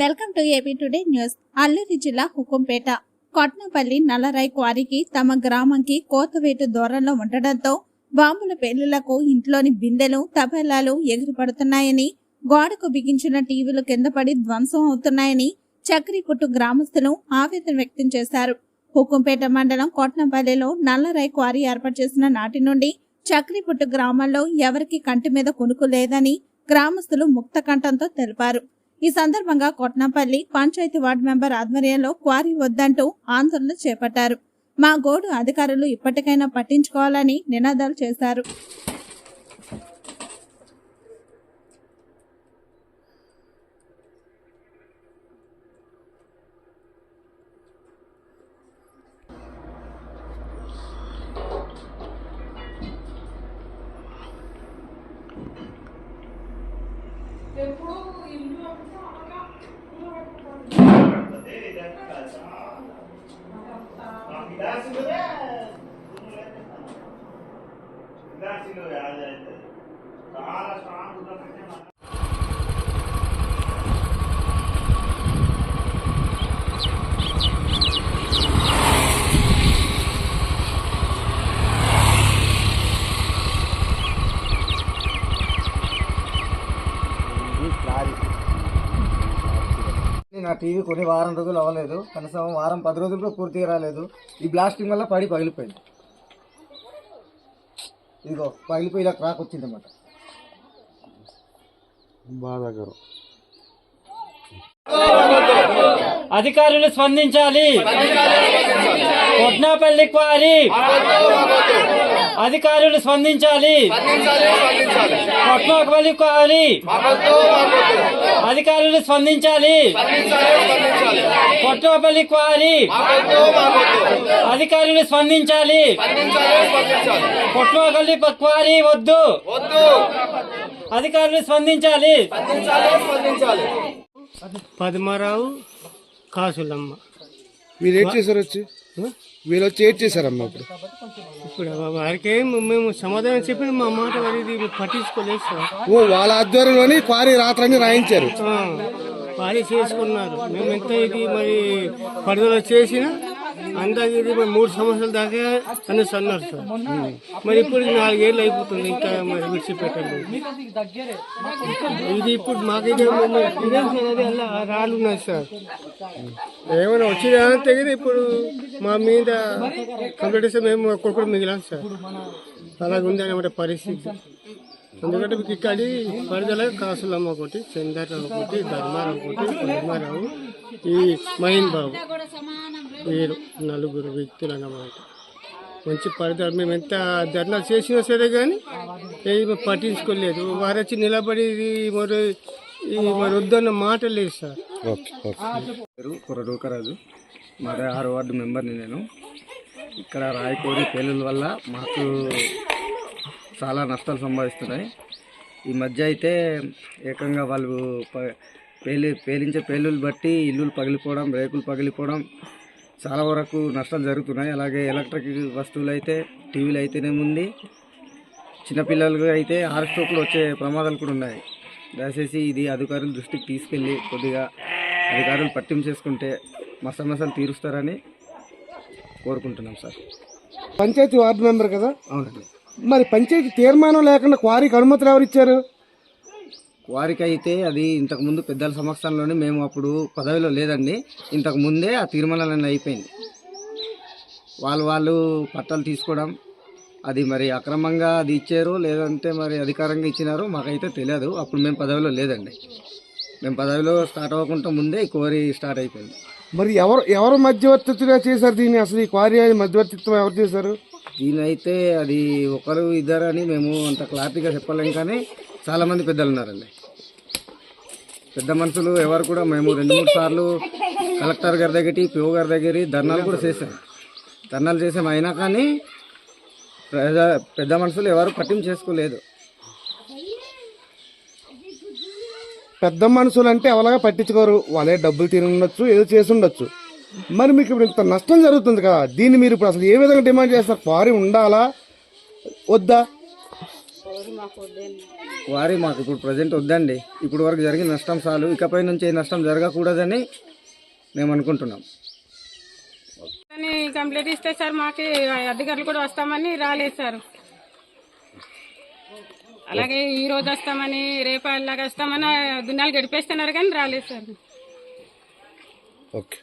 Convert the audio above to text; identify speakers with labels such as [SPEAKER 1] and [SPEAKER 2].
[SPEAKER 1] Welcome to AP today news. Alluri జిల్లా హుకుంపేట. కొట్నపల్లి నల్లరాయ్ క్వారీకి తమ గ్రామంకి కోతవేటు దూరంలో ఉండడంతో బాంబుల పేలులకు ఇంట్లోని బిందెలు తబేలాలు ఎగిరిపడుతున్నాయని గోడకు బిగించిన టీవీలు కింద పడి ధ్వంసం అవుతున్నాయని చక్రిపుట్టు గ్రామస్తులు ఆవేదన వ్యక్తం చేశారు. హుకుంపేట మండలం కొట్నపల్లిలో నల్లరాయ్ క్వారీ ఏర్పాటు చేసిన నాటి నుండి చక్రిపుట్టు గ్రామంలో ఎవరికి కంటి మీద కొనుకు లేదని గ్రామస్తులు ముక్త కంఠంతో తెలిపారు. ఈ సందర్భంగా కొట్నపల్లి పంచాయతీ వార్డు మెంబర్ ఆధ్వర్యంలో క్వారీ వద్దంటూ ఆందోళన చేపట్టారు. మా గోడు అధికారులు ఇప్పటికైనా పట్టించుకోవాలని నినాదాలు చేశారు.
[SPEAKER 2] Grazie, Lore, ha detto.
[SPEAKER 3] Cara, sarà tutta la mia నా టీవీ కొన్ని వారం రోజులు అవ్వలేదు. కనీసం వారం పది రోజులు కూడా పూర్తిగా రాలేదు. ఈ బ్లాస్టింగ్ వల్ల పడి పగిలిపోయింది. ఇదిగో పగిలిపోయి ఇలా క్రాక్ వచ్చింది అన్నమాట
[SPEAKER 4] బాధాకరం.
[SPEAKER 5] అధికారులు స్పందించాలి. కొట్నాపల్లి క్వారీ. అధికారులు స్పందించాలి. కొట్నాపల్లి క్వారీ అధికారులు స్పందించాలి. కొట్నాపల్లి క్వారీ అధికారులు స్పందించాలి. కొట్నాపల్లి క్వారీ వద్దు. అధికారులు స్పందించాలి.
[SPEAKER 6] పద్మారావు కాసులమ్మ.
[SPEAKER 4] మీరు ఏం చేశారు వచ్చి? వీళ్ళు వచ్చి ఏం చేశారమ్మా ఇప్పుడు?
[SPEAKER 6] ఇప్పుడు వారికి మేము సమాధానం చెప్పిన మా మాట ఇది పట్టించుకోలేదు సార్.
[SPEAKER 4] ఓ వాళ్ళ ఆధ్వర్యంలోని క్వారీ రాత్రని రాయించారు.
[SPEAKER 6] వారి చేసుకున్నారు. మేము ఎంత ఇది మరి పడుదల చేసినా అందాక ఇది మరి మూడు సంవత్సరాల దాకా అనేసి అన్నారు సార్. మరి ఇప్పుడు నాలుగేళ్ళు అయిపోతుంది ఇంకా మరి విడిచిపెట్టండి. ఇది ఇప్పుడు మాకైతే మేము సార్ అది అలా రాళ్ళు ఉన్నాయి సార్. ఏమైనా వచ్చిందా తెగిన ఇప్పుడు మా మీద కంప్లీట్ చేస్తే మేము ఒక్కొక్కరు మిగిలాం సార్. అలాగే ఉంది అనమాట పరిస్థితి. ఎందుకంటే మీకు ఇక్కడి పరిధిలో కాసులమ్మ ఒకటి చంద్రరావు ఒకటి ధర్మారావు ఒకటి పద్మారావు ఈ మహిన్ బాబు వీరు నలుగురు వ్యక్తులు అన్నమాట. మంచి పరిధి మేము ఎంత ధర్నా చేసినా సరే కానీ ఏమి పట్టించుకోలేదు. వారు వచ్చి నిలబడి మరి ఈ మరి వద్దన్న మాట లేదు సార్.
[SPEAKER 4] Okay okay.
[SPEAKER 3] పేరు కుర్ర డూకరాజు మరి ఆరు వార్డు మెంబర్ని నేను. ఇక్కడ రాయకోరి పేలుల వల్ల మాకు చాలా నష్టాలు సంభవిస్తున్నాయి. ఈ మధ్య అయితే ఏకంగా వాళ్ళు పేలి పేలించే పేలులు బట్టి ఇల్లులు పగిలిపోవడం రేకులు పగిలిపోవడం చాలా వరకు నష్టాలు జరుగుతున్నాయి. అలాగే ఎలక్ట్రిక్ వస్తువులు అయితే టీవీలు అయితేనేముంది చిన్నపిల్లలకు అయితే హార్ట్ స్ట్రోక్లు వచ్చే ప్రమాదాలు కూడా ఉన్నాయి. దయచేసి ఇది అధికారుల దృష్టికి తీసుకెళ్ళి కొద్దిగా అధికారులు పట్టింపు చేసుకుంటే మా సమస్యలు తీరుస్తారని కోరుకుంటున్నాం సార్.
[SPEAKER 4] పంచాయతీ వార్డు మెంబర్ కదా?
[SPEAKER 3] అవునండి.
[SPEAKER 4] మరి పంచాయతీ తీర్మానం లేకుండా క్వారీకి అనుమతులు ఎవరు ఇచ్చారు?
[SPEAKER 3] వారికి అయితే అది ఇంతకు ముందు పెద్దల సమక్షంలోనే మేము అప్పుడు పదవిలో లేదండి. ఇంతకు ముందే ఆ తీర్మానాలన్నీ అయిపోయింది. వాళ్ళు వాళ్ళు పట్టాలు తీసుకోవడం అది మరి అక్రమంగా అది ఇచ్చారు లేదంటే మరి అధికారంగా ఇచ్చినారో మాకైతే తెలియదు. అప్పుడు మేము పదవిలో లేదండి. మేము పదవిలో స్టార్ట్ అవ్వకుండా ముందే ఈ కోరి స్టార్ట్ అయిపోయింది.
[SPEAKER 4] మరి ఎవరు ఎవరు మధ్యవర్తిత్వంగా చేశారు దీన్ని? అసలు ఈ క్వారీ మధ్యవర్తిత్వం ఎవరు చేశారు?
[SPEAKER 3] దీనైతే అది ఒకరు ఇద్దరు అని మేము అంత క్లారిటీగా చెప్పలేం కానీ చాలామంది పెద్దలు ఉన్నారండి. పెద్ద మనుషులు ఎవరు కూడా మేము రెండు మూడు సార్లు కలెక్టర్ గారి దగ్గరికి పిఓ గారి దగ్గర ధర్నాలు కూడా చేశాం. ధర్నాలు చేసాం. అయినా కానీ ప్రజా పెద్ద మనుషులు ఎవరు పట్టింపు చేసుకోలేదు.
[SPEAKER 4] పెద్ద మనుషులు అంటే అవలాగా పట్టించుకోరు. వాళ్ళే డబ్బులు తిని ఉండొచ్చు ఏదో చేసి ఉండొచ్చు మరి మీకు ఇప్పుడు ఇంత నష్టం జరుగుతుంది కదా. దీన్ని మీరు ఇప్పుడు అసలు ఏ విధంగా డిమాండ్ చేస్తారు? క్వారీ ఉండాలా? వద్దా?
[SPEAKER 3] వారి మాకు ఇప్పుడు ప్రజెంట్ వద్దండి. ఇప్పుడు వరకు జరిగిన నష్టం చాలు. ఇకపై నుంచి ఏ నష్టం జరగకూడదని మేము అనుకుంటున్నాం.
[SPEAKER 2] అని కంప్లీట్ ఇస్తే సార్ మాకు అధికారులు కూడా వస్తామని రాలేదు సార్. అలాగే ఈ రోజు వస్తామని రేపు అలాగే వస్తామని దినాలు గడిపేస్తున్నారు కానీ రాలేదు సార్.
[SPEAKER 4] ఓకే.